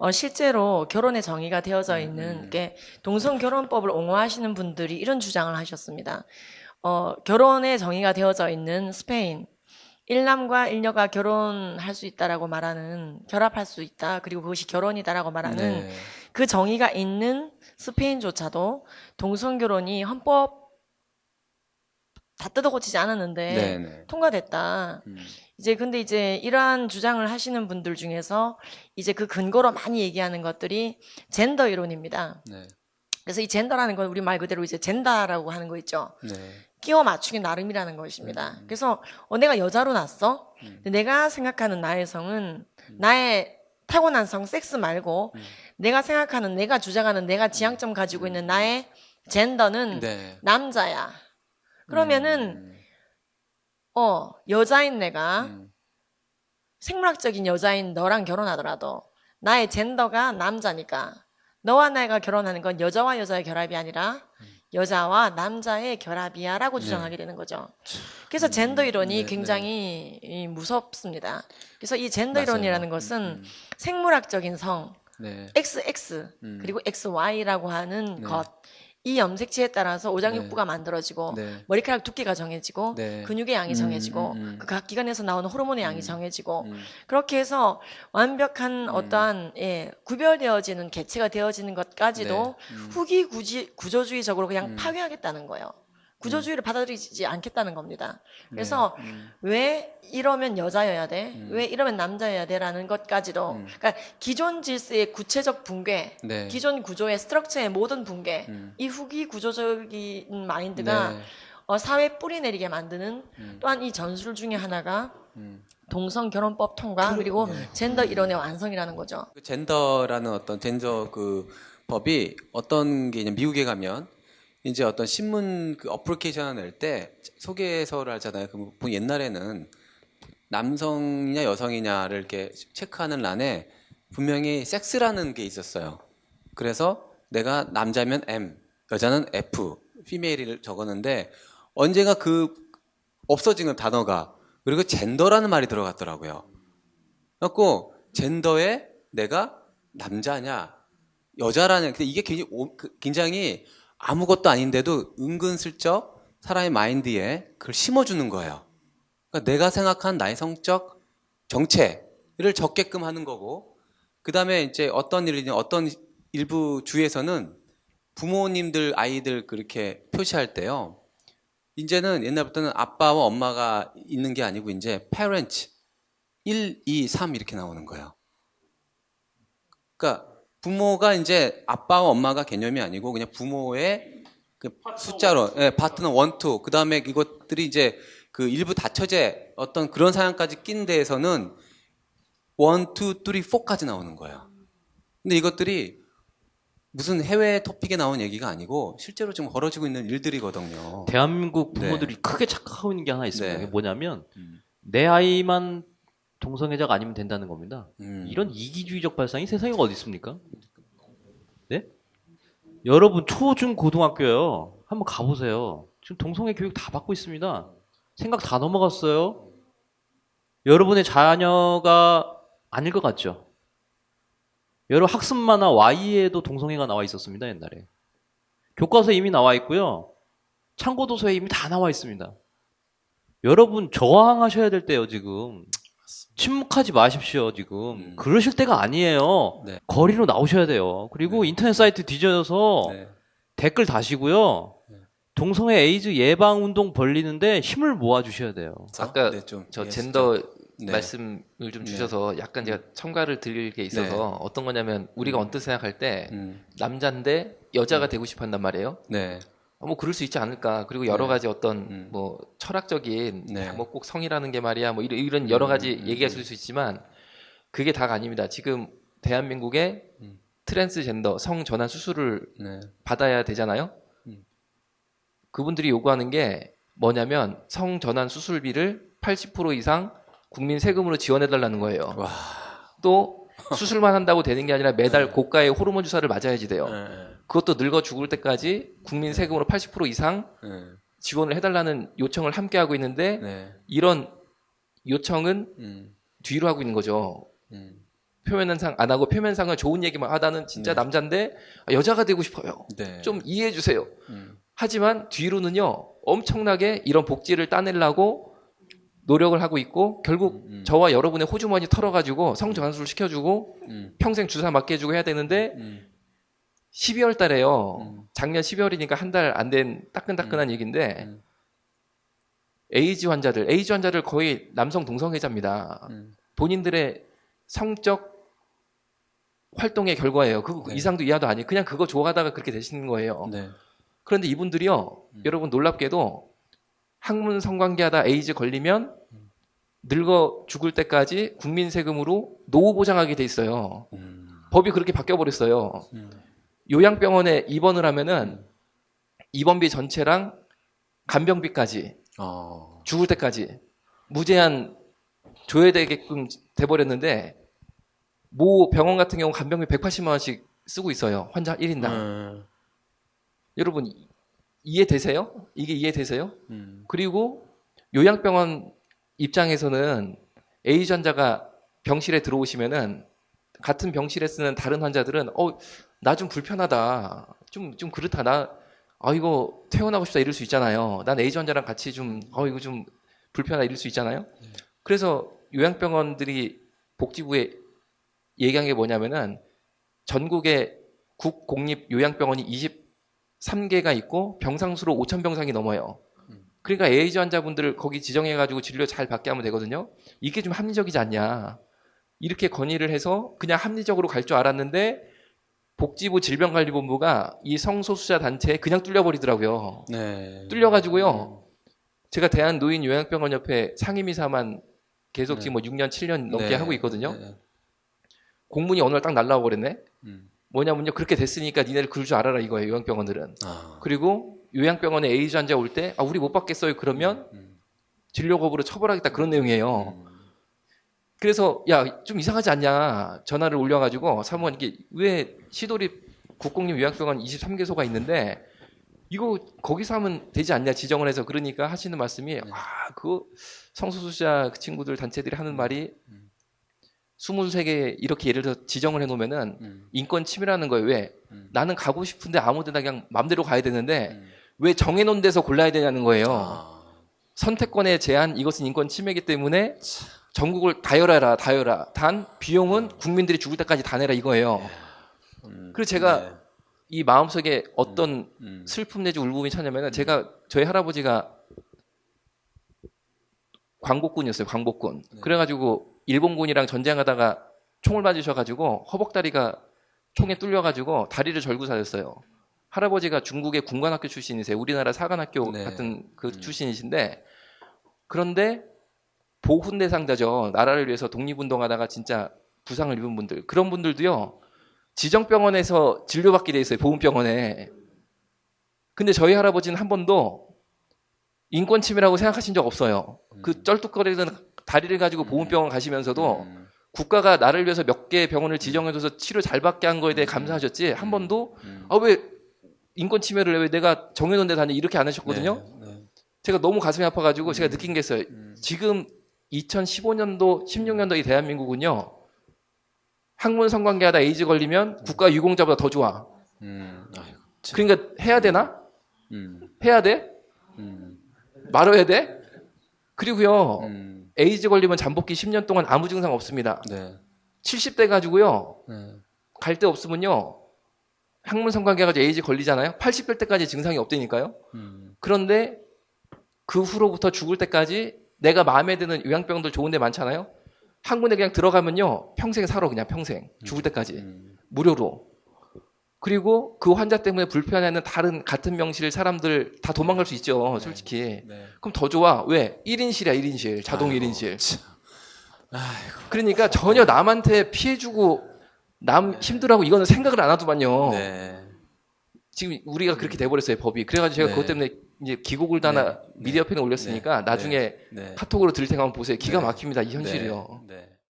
어, 실제로 결혼의 정의가 되어져 음, 있는 음. 게 동성 결혼법을 옹호하시는 분들이 이런 주장을 하셨습니다. 어, 결혼의 정의가 되어져 있는 스페인 일남과 일녀가 결혼할 수 있다라고 말하는 결합할 수 있다 그리고 그것이 결혼이다라고 말하는 네. 그 정의가 있는 스페인조차도 동성 결혼이 헌법 다 뜯어고치지 않았는데 네, 네. 통과됐다. 음. 이제 근데 이제 이러한 주장을 하시는 분들 중에서 이제 그 근거로 많이 얘기하는 것들이 젠더 이론입니다. 네. 그래서 이 젠더라는 건 우리 말 그대로 이제 젠다라고 하는 거 있죠. 네. 끼워 맞추기 나름이라는 것입니다. 음. 그래서 어, 내가 여자로 났어. 음. 내가 생각하는 나의 성은 나의 타고난 성 섹스 말고 음. 내가 생각하는 내가 주장하는 내가 지향점 가지고 있는 나의 젠더는 네. 남자야. 그러면은 음. 어 여자인 내가 음. 생물학적인 여자인 너랑 결혼하더라도 나의 젠더가 남자니까 너와 내가 결혼하는 건 여자와 여자의 결합이 아니라 여자와 남자의 결합이야라고 네. 주장하게 되는 거죠. 그래서 젠더 이론이 네, 굉장히 이, 무섭습니다. 그래서 이 젠더. 이론이라는 것은 음, 생물학적인 성 네. XX 음. 그리고 XY라고 하는 네. 것. 이 염색체에 따라서 오장육부가 만들어지고 네. 머리카락 두께가 정해지고 네. 근육의 양이 음, 정해지고 음, 음. 그각 기관에서 나오는 호르몬의 양이 음. 정해지고 음. 그렇게 해서 완벽한 어떠한 예, 구별되어지는 개체가 되어지는 것까지도 네. 음. 후기 구지, 구조주의적으로 그냥 음. 파괴하겠다는 거예요. 구조주의를 받아들이지 않겠다는 겁니다. 그래서 네. 음. 왜 이러면 여자여야 돼? 음. 왜 이러면 남자여야 돼라는 것까지도 음. 그러니까 기존 질서의 구체적 붕괴, 네. 기존 구조의 스트럭처의 모든 붕괴, 음. 이 후기 구조적인 마인드가 네. 어, 사회 뿌리 내리게 만드는 음. 또한 이 전술 중에 하나가 음. 동성 결혼법 통과 그리고 네. 젠더 이론의 완성이라는 거죠. 그 젠더라는 어떤 젠더 그 법이 어떤 게 있냐 미국에 가면 이제 어떤 신문 그 어플리케이션을 낼 때 소개서를 하잖아요. 보통 옛날에는 남성이냐 여성이냐를 이렇게 체크하는 란에 분명히 섹스라는 게 있었어요. 그래서 내가 남자면 M, 여자는 F, 피메일을 적었는데 언젠가 그 없어진 건 단어가 그리고 젠더라는 말이 들어갔더라고요. 그래갖고 젠더에 내가 남자냐 여자라냐 근데 이게 굉장히, 오- 그- 굉장히 아무것도 아닌데도 은근슬쩍 사람의 마인드에 그걸 심어주는 거예요. 그러니까 내가 생각한 나의 성적 정체를 적게끔 하는 거고 그 다음에 이제 어떤 일이냐 어떤 일부 주에서는 부모님들 아이들 그렇게 표시할 때요. 이제는 옛날부터는 아빠와 엄마가 있는 게 아니고 이제 parent 1, 2, 3 이렇게 나오는 거예요. 그러니까 부모가 이제 아빠와 엄마가 개념이 아니고 그냥 부모의 그 숫자로 예, 파트너 1, 2. 그다음에 이것들이 이제 그 일부 다처제 어떤 그런 상황까지 낀 데에서는 1, 2, 3, 4까지 나오는 거예요. 근데 이것들이 무슨 해외 토픽에 나온 얘기가 아니고 실제로 지금 벌어지고 있는 일들이거든요. 대한민국 네. 부모들이 크게 착각하고 있는 게 하나 있습니다. 네. 그게 뭐냐면 음. 내 아이만 동성애자가 아니면 된다는 겁니다. 음. 이런 이기주의적 발상이 세상에 어디 있습니까? 네? 여러분 초중 고등학교요. 한번 가보세요. 지금 동성애 교육 다 받고 있습니다. 생각 다 넘어갔어요. 여러분의 자녀가 아닐 것 같죠? 여러분 학습 만화 Y에도 동성애가 나와 있었습니다 옛날에. 교과서에 이미 나와 있고요. 참고 도서에 이미 다 나와 있습니다. 여러분 저항하셔야 될 때요 지금. 침묵하지 마십시오 지금. 음. 그러실 때가 아니에요. 네. 거리로 나오셔야 돼요. 그리고 네. 인터넷 사이트 뒤져서 네. 댓글 다시고요. 네. 동성애 에이즈 예방 운동 벌리는데 힘을 모아 주셔야 돼요. 아까 네, 좀저 예, 젠더 네. 말씀을 좀 네. 주셔서 약간 제가 첨가를 드릴 게 있어서 네. 어떤 거냐면 우리가 언뜻 생각할 때 음. 남자인데 여자가 되고 싶어 한단 말이에요. 네. 어, 뭐 그럴 수 있지 않을까. 그리고 여러 네. 가지 어떤 음. 뭐 철학적인 네. 뭐꼭 성이라는 게 말이야 뭐 이런, 이런 여러 가지 음, 음, 얘기가 있을 수 있지만 그게 다가 아닙니다. 지금 대한민국에 음. 트랜스젠더 성 전환 수술을 네. 받아야 되잖아요. 음. 그분들이 요구하는 게 뭐냐면 성 전환 수술비를 80% 이상 국민 세금으로 지원해 달라는 거예요. 와. 또 수술만 한다고 되는 게 아니라 매달 고가의 호르몬 주사를 맞아야지 돼요. 네. 그것도 늙어 죽을 때까지 국민 세금으로 80% 이상 네. 지원을 해달라는 요청을 함께 하고 있는데 네. 이런 요청은 음. 뒤로 하고 있는 거죠. 음. 표면상 안 하고 표면상은 좋은 얘기만 하다는 진짜 네. 남자인데 아, 여자가 되고 싶어요. 네. 좀 이해해 주세요. 음. 하지만 뒤로는요 엄청나게 이런 복지를 따내려고 노력을 하고 있고 결국 음. 저와 여러분의 호주머니 털어가지고 성전환수를 시켜주고 음. 평생 주사 맞게 해주고 해야 되는데 음. 12월 달에요. 음. 작년 12월이니까 한 달 안 된 따끈따끈한 얘기인데 음. 에이즈 환자들, 에이즈 환자들 거의 남성 동성애자입니다. 음. 본인들의 성적 활동의 결과예요. 그 네. 이상도 이하도 아니. 그냥 그거 좋아하다가 그렇게 되시는 거예요. 네. 그런데 이분들이요, 음. 여러분 놀랍게도 학문 성관계하다 에이즈 걸리면 늙어 죽을 때까지 국민 세금으로 노후 보장하게 돼 있어요. 음. 법이 그렇게 바뀌어 버렸어요. 음. 요양병원에 입원을 하면은 입원비 전체랑 간병비까지 어. 죽을 때까지 무제한 줘야 되게끔 돼버렸는데 모 병원 같은 경우 간병비 180만 원씩 쓰고 있어요. 환자 1인당. 음. 여러분 이- 이해되세요? 이게 이해되세요? 음. 그리고 요양병원 입장에서는 에이즈 환자가 병실에 들어오시면은 같은 병실에 쓰는 다른 환자들은 어 나 좀 불편하다 좀좀 그렇다 나 아 이거 퇴원하고 싶다 이럴 수 있잖아요 난 에이즈 환자랑 같이 좀 어 이거 좀 불편하다 이럴 수 있잖아요 그래서 요양병원들이 복지부에 얘기한 게 뭐냐면은 전국에 국 공립 요양병원이 23개가 있고 병상수로 5천 병상이 넘어요. 그러니까 에이즈 환자분들을 거기 지정해가지고 진료 잘 받게 하면 되거든요. 이게 좀 합리적이지 않냐. 이렇게 건의를 해서 그냥 합리적으로 갈 줄 알았는데 복지부 질병관리본부가 이 성소수자 단체에 그냥 뚫려버리더라고요. 네. 뚫려가지고요. 제가 대한노인요양병원협회 상임이사만 계속 네. 지금 뭐 6년, 7년 넘게 네. 하고 있거든요. 네. 공문이 어느 날 딱 날라와 버렸네. 음. 뭐냐면요. 그렇게 됐으니까 니네를 그럴 줄 알아라 이거예요. 요양병원들은. 아. 그리고 요양병원에 에이즈 환자 올 때 아, 우리 못 받겠어요. 그러면 음. 진료 거부로 처벌하겠다 그런 내용이에요. 음. 그래서 야 좀 이상하지 않냐 전화를 올려 가지고 사무관 이게 왜 시도리 국공립 요양병원 23개소가 있는데 이거 거기서 하면 되지 않냐 지정을 해서 그러니까 하시는 말씀이 네. 아 그거 성소수자 그 친구들 단체들이 하는 말이 음. 23개 이렇게 예를 들어 지정을 해놓으면은 음. 인권 침해라는 거예요 왜 음. 나는 가고 싶은데 아무 데나 그냥 맘대로 가야 되는데 음. 왜 정해놓은 데서 골라야 되냐는 거예요 아. 선택권의 제한 이것은 인권 침해이기 때문에 전국을 다 열어라 다 열어라 단 비용은 국민들이 죽을 때까지 다 내라 이거예요 음. 그래서 제가 네. 이 마음속에 어떤 음. 슬픔 내지 울분이 차냐면은 제가 저희 할아버지가 광복군이었어요 광복군 네. 그래가지고 일본군이랑 전쟁하다가 총을 맞으셔가지고 허벅다리가 총에 뚫려가지고 다리를 절고 사셨어요. 할아버지가 중국의 군관학교 출신이세요. 우리나라 사관학교 네. 같은 그 음. 출신이신데 그런데 보훈 대상자죠. 나라를 위해서 독립운동하다가 진짜 부상을 입은 분들. 그런 분들도요 지정병원에서 진료받게 돼 있어요 보훈병원에. 근데 저희 할아버지는 한 번도 인권 침해라고 생각하신 적 없어요. 그 쩔뚝거리는 다리를 가지고 보훈병원 가시면서도 음. 국가가 나를 위해서 몇 개의 병원을 지정해줘서 치료 잘 받게 한 거에 대해 감사하셨지 한 번도 음. 아왜 인권 침해를 왜 내가 정해놓은 데 다니 이렇게 안 하셨거든요 네. 네. 제가 너무 가슴이 아파가지고 제가 느낀 게 있어요 음. 지금 2015년도 16년도 이 대한민국은요 학문 성관계하다 에이즈 걸리면 국가 유공자보다 더 좋아 음. 아이고. 그러니까 해야 되나 음. 해야 돼 음. 말아야 돼 그리고요 음. 에이즈 걸리면 잠복기 10년 동안 아무 증상 없습니다. 네. 70대 가지고요. 네. 갈데 없으면요. 학문 성관계 가지고 에이즈 걸리잖아요. 80대 때까지 증상이 없다니까요. 음. 그런데 그 후로부터 죽을 때까지 내가 마음에 드는 요양병들 좋은 데 많잖아요. 한 군데 그냥 들어가면요. 평생 살아 그냥 평생. 죽을 때까지. 음. 무료로 그리고 그 환자 때문에 불편해하는 다른 같은 명실 사람들 다 도망갈 수 있죠 솔직히 네. 그럼 더 좋아 왜 1인실이야 1인실 자동 아이고, 1인실 참. 그러니까 전혀 남한테 피해주고 남 힘들어하고 이거는 생각을 안 하더만요 네. 지금 우리가 그렇게 돼버렸어요 법이 그래가지고 제가 네. 그것 때문에 이제 기고글 네. 미디어 펜에 올렸으니까 네. 나중에 네. 카톡으로 들을 한번 보세요 기가 네. 막힙니다 이 현실이요 네. 네.